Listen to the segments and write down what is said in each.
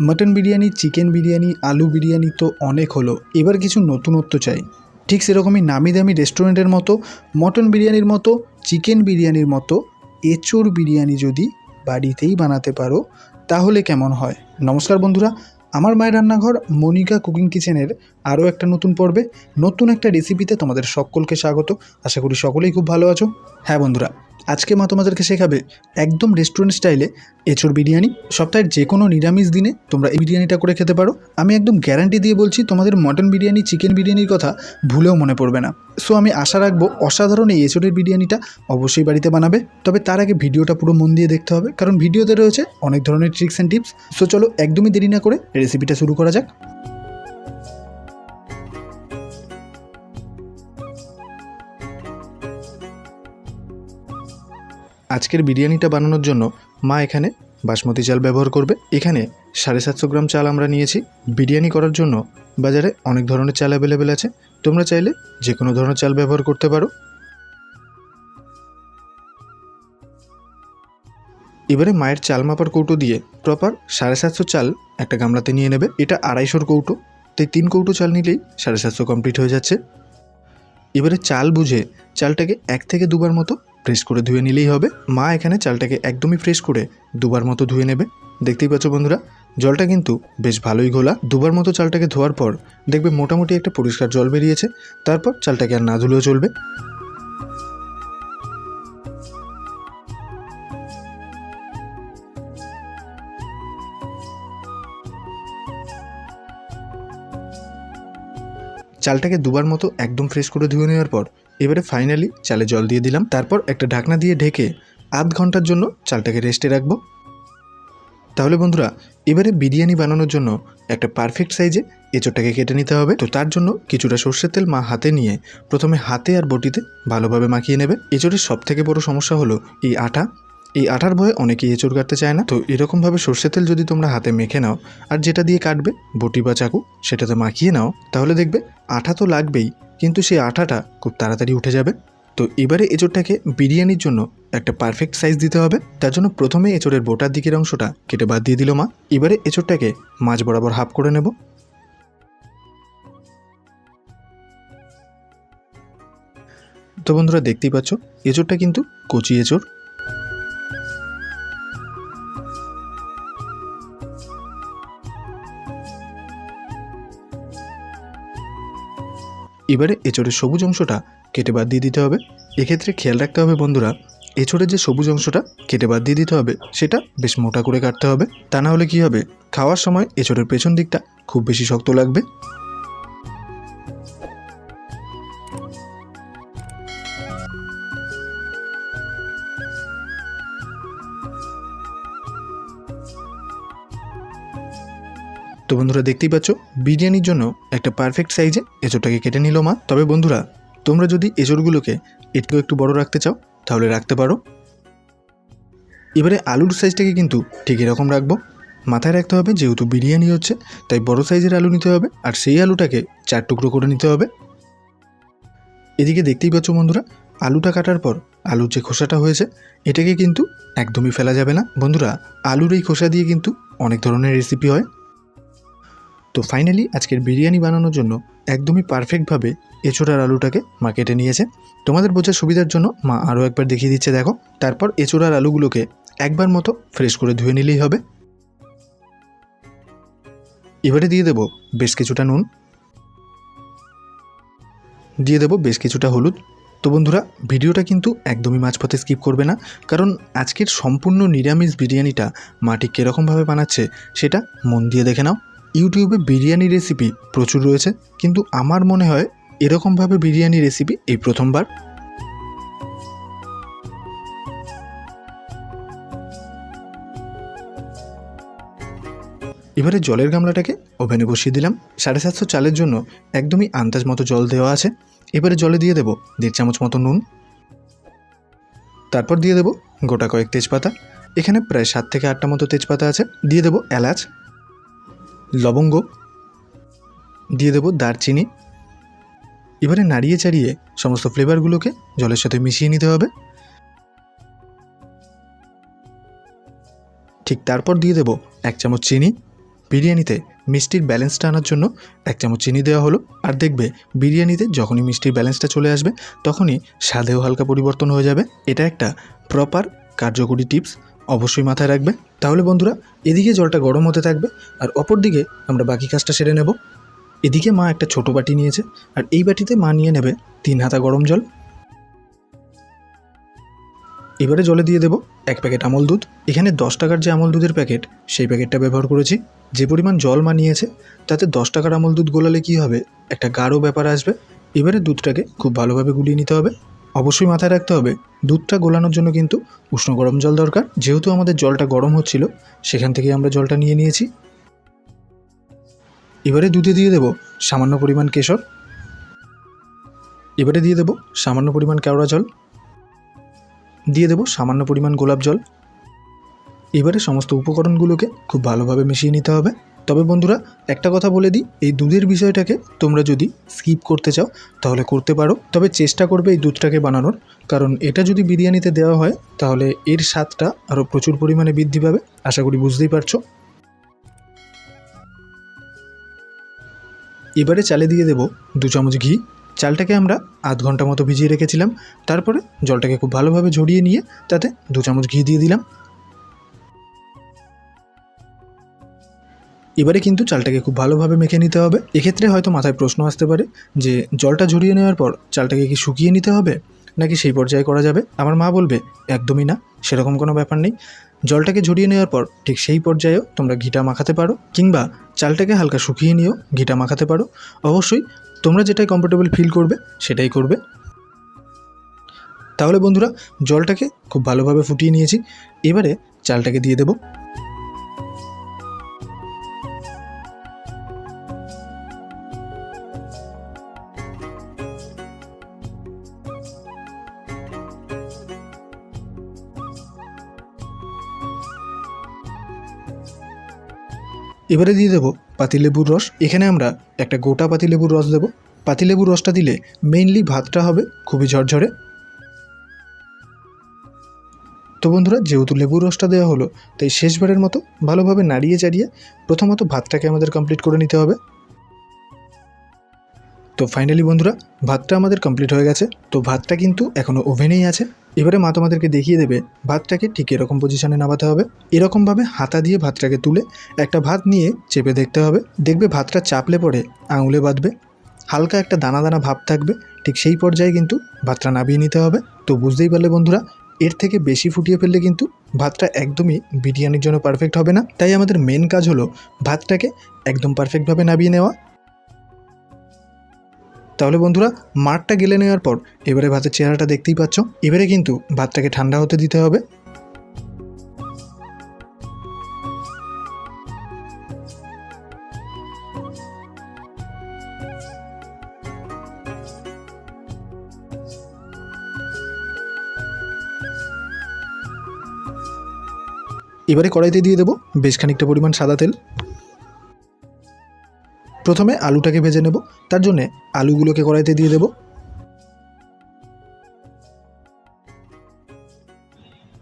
Mutton biryani, chicken biryani, আলু বিরিয়ানি তো অনেক হলো। এবার কিছু নতুনত্ব চাই। ঠিক সেরকমই নামি দামি রেস্টুরেন্টের মতো, মটন বিরিয়ানির মতো, চিকেন বিরিয়ানির মতো এঁচোড় বিরিয়ানি যদি বাড়িতেই বানাতে পারো, তাহলে কেমন হয়? নমস্কার বন্ধুরা, আমার মায়ের রান্নাঘর মনিকা কুকিং কিচেনের আরও একটা নতুন পর্বে, নতুন একটা রেসিপিতে তোমাদের সকলকে স্বাগত। আশা করি সকলেই খুব ভালো আছো। হ্যাঁ বন্ধুরা আজকে মা তোমাদেরকে শেখাবে একদম রেস্টুরেন্ট স্টাইলে এঁচোড় বিরিয়ানি। সপ্তাহের যে কোনো নিরামিষ দিনে তোমরা এই বিরিয়ানিটা করে খেতে পারো। আমি একদম গ্যারান্টি দিয়ে বলছি, তোমাদের মটন বিরিয়ানি চিকেন বিরিয়ানির কথা ভুলেও মনে পড়বে না। সো আমি আশা রাখব অসাধারণ এই এঁচোড়ের বিরিয়ানিটা অবশ্যই বাড়িতে বানাবে। তবে তার আগে ভিডিওটা পুরো মন দিয়ে দেখতে হবে, কারণ ভিডিওতে রয়েছে অনেক ধরনের ট্রিক্স অ্যান্ড টিপস সো চলো একদমই দেরি না করে রেসিপিটা শুরু করা যাক। আজকের বিরিয়ানিটা বানানোর জন্য মা এখানে বাসমতি চাল ব্যবহার করবে। এখানে সাড়ে সাতশো গ্রাম চাল আমরা নিয়েছি। বিরিয়ানি করার জন্য বাজারে অনেক ধরনের চাল অ্যাভেলেবেল আছে। তোমরা চাইলে যে কোনো ধরনের চাল ব্যবহার করতে পারো। এবারে মায়ের চাল মাপার কৌটো দিয়ে প্রপার সাড়ে সাতশো চাল একটা গামলাতে নিয়ে নেবে। এটা আড়াইশোর কৌটো। তাই তিন কৌটো চাল নিলেই সাড়ে সাতশো কমপ্লিট হয়ে যাচ্ছে। এবারে চাল বুঝে চালটাকে এক থেকে দুবার মতো ফ্রেশ করে ধুয়ে নিলেই হবে। মা এখানে চালটাকে একদমই ফ্রেশ করে দুবার মতো ধুয়ে নেবে। দেখতেই পাচ্ছ বন্ধুরা, জলটা কিন্তু বেশ ভালোই ঘোলা। দুবার মতো চালটাকে ধোয়ার পর দেখবে মোটামুটি একটা পরিষ্কার জল বেরিয়েছে। তারপর চালটাকে আর না ধুলেও চলবে। চালটাকে দুবার মতো একদম ফ্রেশ করে ধুয়ে নেওয়ার পর এবারে ফাইনালি চালে জল দিয়ে দিলাম। তারপর একটা ঢাকনা দিয়ে ঢেকে আধ ঘণ্টার জন্য চালটাকে রেস্টে রাখব। তাহলে বন্ধুরা, এবারে বিরিয়ানি বানানোর জন্য একটা পারফেক্ট সাইজে এঁচোড়টাকে কেটে নিতে হবে। তো তার জন্য কিছুটা সর্ষের তেল মা হাতে নিয়ে প্রথমে হাতে আর বটিতে ভালোভাবে মাখিয়ে নেবে। এঁচোড়ের সব থেকে বড় সমস্যা হলো এই আটা। এই আটার ভয়ে অনেকেই এঁচোড় কাটতে চায় না। তো এরকমভাবে সর্ষের তেল যদি তোমরা হাতে মেখে নাও আর যেটা দিয়ে কাটবে বটি বা চাকু, সেটাতে মাখিয়ে নাও। তাহলে দেখবে আঠা তো লাগবেই। কিন্তু সেই আঠাটা খুব তাড়াতাড়ি উঠে যাবে। তো এবারে এঁচোড়টাকে বিরিয়ানির জন্য একটা পারফেক্ট সাইজ দিতে হবে। তার জন্য প্রথমে এঁচোড়ের বোটার দিকের অংশটা কেটে বাদ দিয়ে দিল মা। এবারে এঁচোড়টাকে মাছ বরাবর হাফ করে নেব। তো বন্ধুরা দেখতেই পাচ্ছ, এঁচোড়টা কিন্তু কচি এঁচোড়। এবারে এঁচড়ের সবুজ অংশটা কেটে বাদ দিয়ে দিতে হবে। এক্ষেত্রে খেয়াল রাখতে হবে বন্ধুরা, এঁচড়ের যে সবুজ অংশটা কেটে বাদ দিয়ে দিতে হবে, সেটা বেশ মোটা করে কাটতে হবে। তা না হলে কী হবে? খাওয়ার সময় এঁচড়ের পেছন দিকটা খুব বেশি শক্ত লাগবে। তো বন্ধুরা দেখতেই পাচ্ছ, বিরিয়ানির জন্য একটা পারফেক্ট সাইজে এঁচড়টাকে কেটে নিল মা। তবে বন্ধুরা, তোমরা যদি এঁচড়গুলোকে একটু একটু বড় রাখতে চাও, তাহলে রাখতে পারো। এবারে আলুর সাইজটাকে কিন্তু ঠিক এরকম রাখব। মাথায় রাখতে হবে, যেহেতু বিরিয়ানি হচ্ছে, তাই বড় সাইজের আলু নিতে হবে, আর সেই আলুটাকে চার টুকরো করে নিতে হবে। এদিকে দেখতেই পাচ্ছ বন্ধুরা, আলুটা কাটার পর আলুর যে খোসাটা হয়েছে, এটাকে কিন্তু একদমই ফেলা যাবে না। বন্ধুরা, আলুর এই খোসা দিয়ে কিন্তু অনেক ধরনের রেসিপি হয়। তো ফাইনালি আজকের বিরিয়ানি বানানোর জন্য একদমই পারফেক্টভাবে এঁচোড় আর আলুটাকে মা কেটে নিয়েছে। তোমাদের বোঝার সুবিধার জন্য মা আরও একবার দেখিয়ে দিচ্ছে, দেখো। তারপর এঁচোড় আর আলুগুলোকে একবার মতো ফ্রেশ করে ধুয়ে নিলেই হবে। এবারে দিয়ে দেবো বেশ কিছুটা নুন। দিয়ে দেবো বেশ কিছুটা হলুদ। তো বন্ধুরা, ভিডিওটা কিন্তু একদমই মাঝপথে স্কিপ করবে না, কারণ আজকের সম্পূর্ণ নিরামিষ বিরিয়ানিটা মাটি কীরকমভাবে বানাচ্ছে সেটা মন দিয়ে দেখে নাও। ইউটিউবে বিরিয়ানি রেসিপি প্রচুর রয়েছে, কিন্তু আমার মনে হয় এরকমভাবে বিরিয়ানি রেসিপি এই প্রথমবার। এবারে জলের গামলাটাকে ওভেনে বসিয়ে দিলাম। সাড়ে সাতশো চালের জন্য একদমই আন্দাজ মতো জল দেওয়া আছে। এবারে জলে দিয়ে দেবো দেড় চামচ মতো নুন। তারপর দিয়ে দেবো গোটা কয়েক তেজপাতা। এখানে প্রায় সাত থেকে আটটা মতো তেজপাতা আছে। দিয়ে দেবো এলাচ। লবঙ্গ, দিয়ে দেবো দারচিনি। এবারে নাড়িয়ে চাড়িয়ে সমস্ত ফ্লেভারগুলোকে জলের সাথে মিশিয়ে নিতে হবে। ঠিক তারপর দিয়ে দেবো এক চামচ চিনি। বিরিয়ানিতে মিষ্টির ব্যালেন্সটা আনার জন্য এক চামচ চিনি দেওয়া হলো। আর দেখবে, বিরিয়ানিতে যখনই মিষ্টির ব্যালেন্সটা চলে আসবে, তখনই স্বাদেও হালকা পরিবর্তন হয়ে যাবে। এটা একটা প্রপার কার্যকরী টিপস অবশ্যই মাথায় রাখবে। তাহলে বন্ধুরা, এদিকে জলটা গরম হতে থাকবে আর অপর দিকে আমরা বাকি কাজটা সেরে নেব। এদিকে মা একটা ছোট বাটি নিয়েছে আর এই বাটিতে মা নিয়ে নেবে তিন হাতা গরম জল। এবারে জলে দিয়ে দেবো এক প্যাকেট আমল দুধ। এখানে দশ টাকার যে আমল দুধের প্যাকেট, সেই প্যাকেটটা ব্যবহার করেছি। যে পরিমাণ জল মা নিয়েছে, তাতে দশ টাকার আমল দুধ গোলালে কী হবে, একটা গাঢ় ব্যাপার আসবে। এবারে দুধটাকে খুব ভালোভাবে গুলিয়ে নিতে হবে। অবশ্যই মাথায় রাখতে হবে, দুধটা গোলানোর জন্য কিন্তু উষ্ণ গরম জল দরকার। যেহেতু আমাদের জলটা গরম হচ্ছিল, সেখান থেকে আমরা জলটা নিয়ে নিয়েছি। এবারে দুধে দিয়ে দেবো সামান্য পরিমাণ কেশর। এবারে দিয়ে দেবো সামান্য পরিমাণ কেওড়া জল। দিয়ে দেবো সামান্য পরিমাণ গোলাপ জল। এবারে সমস্ত উপকরণগুলোকে খুব ভালোভাবে মিশিয়ে নিতে হবে। তবে বন্ধুরা, একটা কথা বলে দিই, এই দুধের বিষয়টাকে তোমরা যদি স্কিপ করতে চাও, তাহলে করতে পারো। তবে চেষ্টা করবে এই দুধটাকে বানানোর, কারণ এটা যদি বিরিয়ানিতে দেওয়া হয়, তাহলে এর স্বাদটা আরও প্রচুর পরিমাণে বৃদ্ধি পাবে। আশা করি বুঝতেই পারছ। এবারে চালে দিয়ে দেবো দু চামচ ঘি। চালটাকে আমরা আধ ঘণ্টা মতো ভিজিয়ে রেখেছিলাম। তারপরে জলটাকে খুব ভালোভাবে ঝরিয়ে নিয়ে তাতে দু চামচ ঘি দিয়ে দিলাম। এবারে কিন্তু চালটাকে খুব ভালোভাবে মেখে নিতে হবে। এক্ষেত্রে হয়তো মাথায় প্রশ্ন আসতে পারে যে, জলটা ঝরিয়ে নেওয়ার পর চালটাকে কি শুকিয়ে নিতে হবে? নাকি সেই পর্যায়ে করা যাবে? আমার মা বলবে, একদমই না, সেরকম কোনো ব্যাপার নেই। জলটাকে ঝরিয়ে নেওয়ার পর ঠিক সেই পর্যায়েও তোমরা ঘিটা মাখাতে পারো, কিংবা চালটাকে হালকা শুকিয়ে নিয়েও ঘিটা মাখাতে পারো। অবশ্যই তোমরা যেটাই কমফোর্টেবল ফিল করবে, সেটাই করবে। তাহলে বন্ধুরা, জলটাকে খুব ভালোভাবে ফুটিয়ে নিয়েছি। এবারে চালটাকে দিয়ে দেবো। এবারে দিয়ে দেবো পাতিলেবুর রস। এখানে আমরা একটা গোটা পাতিলেবুর রস দেবো। পাতিলেবুর রসটা দিলে মেইনলি ভাতটা হবে খুবই ঝরঝরে। তো বন্ধুরা, যেহেতু লেবুর রসটা দেওয়া হলো, তাই শেষবারের মতো ভালোভাবে নাড়িয়ে চাড়িয়ে প্রথমত ভাতটাকে আমাদের কমপ্লিট করে নিতে হবে। তো ফাইনালি বন্ধুরা, ভাতটা আমাদের কমপ্লিট হয়ে গেছে। তো ভাতটা কিন্তু এখনও ওভেনেই আছে। এবারে মা তোমাদেরকে দেখিয়ে দেবে ভাতটাকে ঠিক এরকম পজিশনে নামাতে হবে। এরকমভাবে হাতা দিয়ে ভাতটাকে তুলে একটা ভাত নিয়ে চেপে দেখতে হবে। দেখবে ভাতটা চাপলে পরে আঙুলে বাঁধবে। হালকা একটা দানা দানা ভাব থাকবে। ঠিক সেই পর্যায়ে কিন্তু ভাতটা নামিয়ে নিতে হবে। তো বুঝতেই পারলে বন্ধুরা, এর থেকে বেশি ফুটিয়ে ফেললে কিন্তু ভাতটা একদমই বিরিয়ানির জন্য পারফেক্ট হবে না। তাই আমাদের মেন কাজ হলো ভাতটাকে একদম পারফেক্টভাবে নামিয়ে নেওয়া। তাহলে বন্ধুরা মাঠটা গেলে নেওয়ার পর এবারে ভাতের চেহারাটা দেখতেই পাচ্ছ। এবারে কিন্তু ভাতটাকে ঠান্ডা হতে দিতে হবে। এবারে কড়াইতে দিয়ে দেবো বেশ খানিকটা পরিমাণ সাদা তেল। প্রথমে আলুটাকে ভেজে নেব, তার জন্যে আলুগুলোকে কড়াইতে দিয়ে দেব।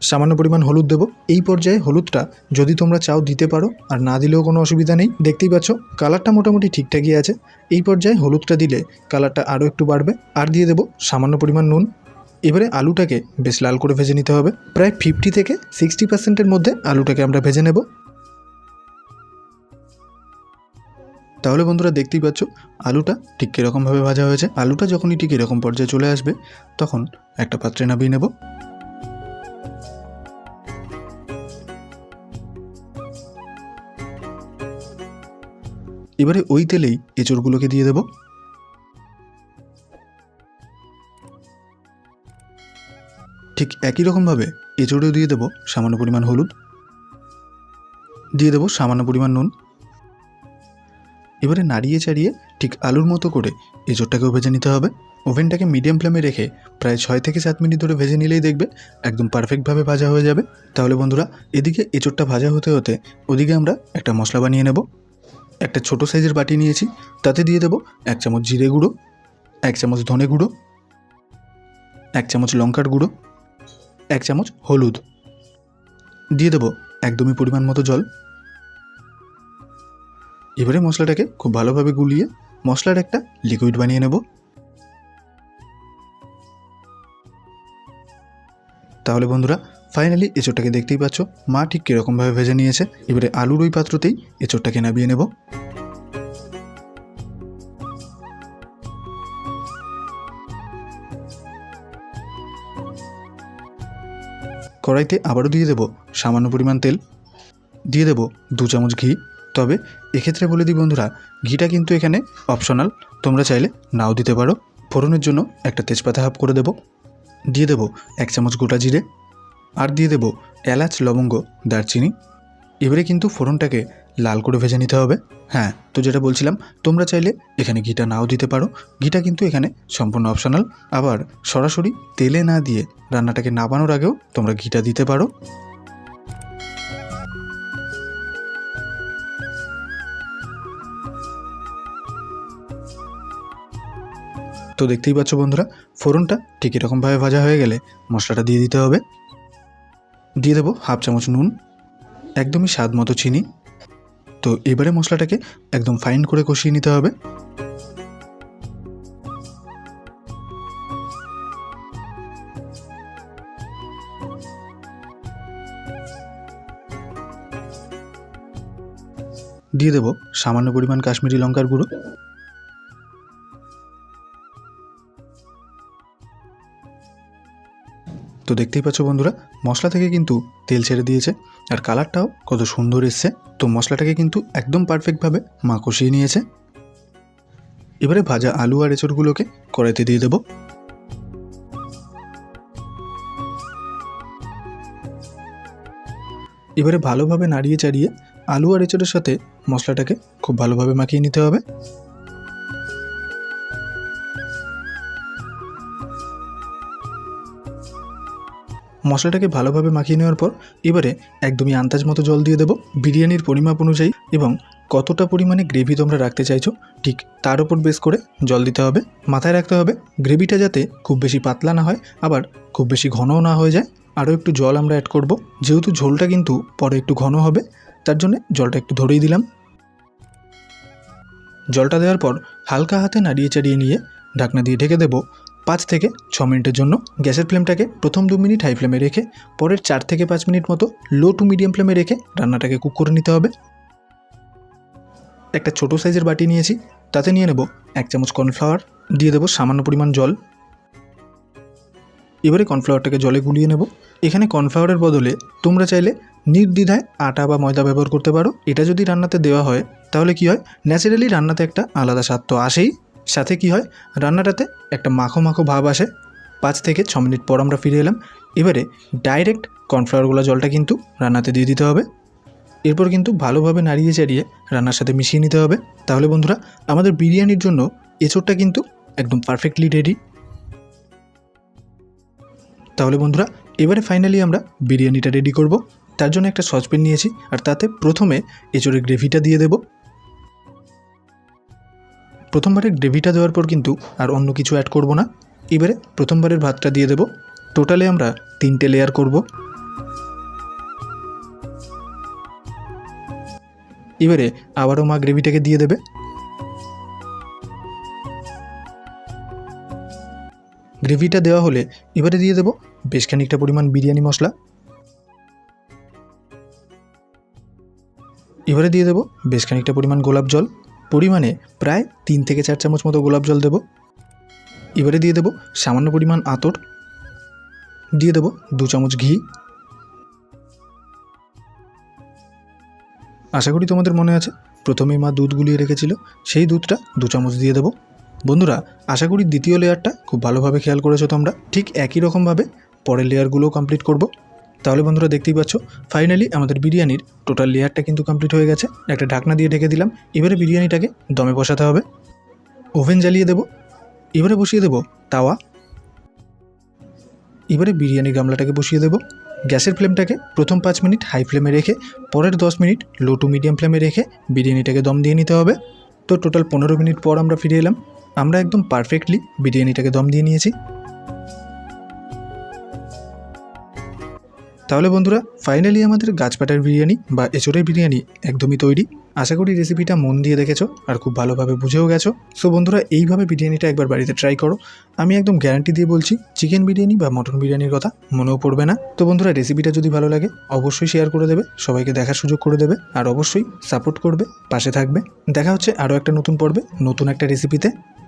সামান্য পরিমাণ হলুদ দেব। এই পর্যায়ে হলুদটা যদি তোমরা চাও দিতে পারো, আর না দিলেও কোনো অসুবিধা নেই। দেখতেই পাচ্ছ, কালারটা মোটামুটি ঠিকঠাকই আছে। এই পর্যায়ে হলুদটা দিলে কালারটা আরও একটু বাড়বে। আর দিয়ে দেবো সামান্য পরিমাণ নুন। এবারে আলুটাকে বেশ লাল করে ভেজে নিতে হবে। প্রায় ফিফটি থেকে সিক্সটি পার্সেন্টের মধ্যে আলুটাকে আমরা ভেজে নেব। তাহলে বন্ধুরা দেখতেই পাচ্ছ, আলুটা ঠিক কীরকমভাবে ভাজা হয়েছে। আলুটা যখনই ঠিক এরকম পর্যায়ে চলে আসবে, তখন একটা পাত্রে নামিয়ে নেব। এবারে ওই তেলেই এঁচড়গুলোকে দিয়ে দেব। ঠিক একই রকমভাবে এঁচড়েও দিয়ে দেবো, সামান্য পরিমাণ হলুদ। দিয়ে দেবো সামান্য পরিমাণ নুন। এবারে নাড়িয়ে চাড়িয়ে ঠিক আলুর মতো করে এঁচড়টাকেও ভেজে নিতে হবে। ওভেনটাকে মিডিয়াম ফ্লেমে রেখে প্রায় ছয় থেকে সাত মিনিট ধরে ভেজে নিলেই দেখবে একদম পারফেক্টভাবে ভাজা হয়ে যাবে। তাহলে বন্ধুরা, এদিকে এঁচড়টা ভাজা হতে হতে ওদিকে আমরা একটা মশলা বানিয়ে নেব। একটা ছোট সাইজের বাটি নিয়েছি, তাতে দিয়ে দেবো এক চামচ জিরে গুঁড়ো, এক চামচ ধনে গুঁড়ো, এক চামচ লঙ্কার গুঁড়ো, এক চামচ হলুদ। দিয়ে দেবো একদমই পরিমাণ মতো জল। এবারে মশলাটাকে খুব ভালোভাবে গুলিয়ে মশলার একটা লিকুইড বানিয়ে নেব। তাহলে বন্ধুরা ফাইনালি এঁচোড়টাকে দেখতেই পাচ্ছ, মা ঠিক কীরকমভাবে ভেজে নিয়েছে। এবারে আলুর ওই পাত্রতেই এঁচোড়টাকে নামিয়ে নেব। কড়াইতে আবারও দিয়ে দেবো সামান্য পরিমাণ তেল। দিয়ে দেবো দু চামচ ঘি। তবে এক্ষেত্রে বলে দিই বন্ধুরা, ঘিটা কিন্তু এখানে অপশনাল তোমরা চাইলে নাও দিতে পারো। ফোড়নের জন্য একটা তেজপাতা হাফ করে দেবো। দিয়ে দেবো এক চামচ গোটা জিরে। আর দিয়ে দেবো এলাচ, লবঙ্গ, দারচিনি। এবারে কিন্তু ফোড়নটাকে লাল করে ভেজে নিতে হবে। হ্যাঁ তো যেটা বলছিলাম, তোমরা চাইলে এখানে ঘিটা নাও দিতে পারো। ঘিটা কিন্তু এখানে সম্পূর্ণ অপশনাল আবার সরাসরি তেলে না দিয়ে রান্নাটাকে নাবানোর আগেও তোমরা ঘিটা দিতে পারো। তো দেখতেই পাচ্ছ বন্ধুরা, ফোড়নটা ঠিক এরকমভাবে ভাজা হয়ে গেলে মশলাটা দিয়ে দিতে হবে। দিয়ে দেবো হাফ চামচ নুন, একদমই স্বাদ মতো চিনি। তো এবারে মশলাটাকে একদম ফাইন করে কষিয়ে নিতে হবে। দিয়ে দেবো সামান্য পরিমাণ কাশ্মীরি লঙ্কার গুঁড়ো। তো দেখতেই পাচ্ছ বন্ধুরা, মশলা থেকে কিন্তু তেল ছেড়ে দিয়েছে আর কালারটাও কত সুন্দর এসছে। তো মশলাটাকে কিন্তু একদম পারফেক্টভাবে মা কষিয়ে নিয়েছে। এবারে ভাজা আলু আর এঁচড়গুলোকে কড়াইতে দিয়ে দেবো। এবারে ভালোভাবে নাড়িয়ে চাড়িয়ে আলু আর এঁচড়ের সাথে মশলাটাকে খুব ভালোভাবে মাখিয়ে নিতে হবে। মশলাটাকে ভালোভাবে মাখিয়ে নেওয়ার পর এবারে একদমই আন্দাজ মতো জল দিয়ে দেবো। বিরিয়ানির পরিমাপ অনুযায়ী এবং কতটা পরিমাণে গ্রেভি তোমরা রাখতে চাইছো, ঠিক তার উপর বেস করে জল দিতে হবে। মাথায় রাখতে হবে গ্রেভিটা যাতে খুব বেশি পাতলা না হয়, আবার খুব বেশি ঘনও না হয়ে যায়। আরও একটু জল আমরা অ্যাড করব। যেহেতু ঝোলটা কিন্তু পরে একটু ঘন হবে, তার জন্য জলটা একটু ধরেই দিলাম। জলটা দেওয়ার পর হালকা হাতে নাড়িয়ে চাড়িয়ে নিয়ে ঢাকনা দিয়ে ঢেকে দেবো। পাঁচ থেকে ছ মিনিটের জন্য গ্যাসের ফ্লেমটাকে প্রথম দু মিনিট হাই ফ্লেমে রেখে, পরের চার থেকে পাঁচ মিনিট মতো লো টু মিডিয়াম ফ্লেমে রেখে রান্নাটাকে কুক করে নিতে হবে। একটা ছোটো সাইজের বাটি নিয়েছি, তাতে নিয়ে নেব এক চামচ কর্নফ্লাওয়ার, দিয়ে দেবো সামান্য পরিমাণ জল। এবারে কর্নফ্লাওয়ারটাকে জলে গুলিয়ে নেব। এখানে কর্নফ্লাওয়ারের বদলে তোমরা চাইলে নির্দ্বিধায় আটা বা ময়দা ব্যবহার করতে পারো। এটা যদি রান্নাতে দেওয়া হয়, তাহলে কি হয়? ন্যাচারালি রান্নাতে একটা আলাদা স্বাদ তো আসেই। সাথে কি হয়? রান্নাটাতে একটা মাখো মাখো ভাব আসে। পাঁচ থেকে ছ মিনিট পর আমরা ফিরে এলাম। এবারে ডাইরেক্ট কর্নফ্লাওয়ারগুলো জলটা কিন্তু রান্নাতে দিয়ে দিতে হবে। এরপর কিন্তু ভালোভাবে নাড়িয়ে চাড়িয়ে রান্নার সাথে মিশিয়ে নিতে হবে। তাহলে বন্ধুরা, আমাদের বিরিয়ানির জন্য এঁচোড়টা কিন্তু একদম পারফেক্টলি রেডি তাহলে বন্ধুরা, এবারে ফাইনালি আমরা বিরিয়ানিটা রেডি করব। তার জন্য একটা সসপ্যান নিয়েছি। আর তাতে প্রথমে এঁচোড়ের গ্রেভিটা দিয়ে দেব। প্রথমবারে গ্রেভিটা দেওয়ার পর কিন্তু আর অন্য কিছু অ্যাড করব না। এবারে প্রথমবারের ভাতটা দিয়ে দেব। টোটালে আমরা তিনটে লেয়ার করব। এবারে আবারও মা গ্রেভিটাকে দিয়ে দেবে। গ্রেভিটা দেওয়া হলে এবারে দিয়ে দেবো বেশ খানিকটা পরিমাণ বিরিয়ানি মশলা। এবারে দিয়ে দেবো বেশ খানিকটা পরিমাণ গোলাপ জল। পরিমাণে প্রায় তিন থেকে চার চামচ মতো গোলাপ জল দেবো। এবারে দিয়ে দেবো সামান্য পরিমাণ আতর। দিয়ে দেবো দু চামচ ঘি। আশা করি তোমাদের মনে আছে, প্রথমেই মা দুধ গুলিয়ে রেখেছিল, সেই দুধটা দু চামচ দিয়ে দেবো। বন্ধুরা, আশা করি দ্বিতীয় লেয়ারটা খুব ভালোভাবে খেয়াল করেছ তোমরা। ঠিক একই রকমভাবে পরের লেয়ারগুলোও কমপ্লিট করব। তাহলে বন্ধুরা দেখতেই পাচ্ছ ফাইনালি আমাদের বিরিয়ানির টোটাল লেয়ারটা কিন্তু কমপ্লিট হয়ে গেছে। একটা ঢাকনা দিয়ে ঢেকে দিলাম, এবারে বিরিয়ানিটাকে দমে বসাতে হবে। ওভেন জ্বালিয়ে দেবো, এবারে বসিয়ে দেবো তাওয়া। এবারে বিরিয়ানি গামলাটাকে বসিয়ে দেবো। গ্যাসের ফ্লেমটাকে প্রথম পাঁচ মিনিট হাই ফ্লেমে রেখে, পরের দশ মিনিট লো টু মিডিয়াম ফ্লেমে রেখে বিরিয়ানিটাকে দম দিয়ে নিতে হবে। তো টোটাল পনেরো মিনিট পর আমরা ফিরে এলাম। আমরা একদম পারফেক্টলি বিরিয়ানিটাকে দম দিয়ে নিয়েছি। তাহলে বন্ধুরা ফাইনালি আমাদের গাছপাটার বিরিয়ানি বা এঁচড়ের বিরিয়ানি একদমই তৈরি। আশা করি রেসিপিটা মন দিয়ে দেখেছ আর খুব ভালোভাবে বুঝেও গেছো। সো বন্ধুরা, এইভাবে বিরিয়ানিটা একবার বাড়িতে ট্রাই করো। আমি একদম গ্যারান্টি দিয়ে বলছি চিকেন বিরিয়ানি বা মটন বিরিয়ানির কথা মনেও পড়বে না। তো বন্ধুরা রেসিপিটা যদি ভালো লাগে, অবশ্যই শেয়ার করে দেবে, সবাইকে দেখার সুযোগ করে দেবে আর অবশ্যই সাপোর্ট করবে, পাশে থাকবে। দেখা হচ্ছে আরও একটা নতুন পর্বে, নতুন একটা রেসিপিতে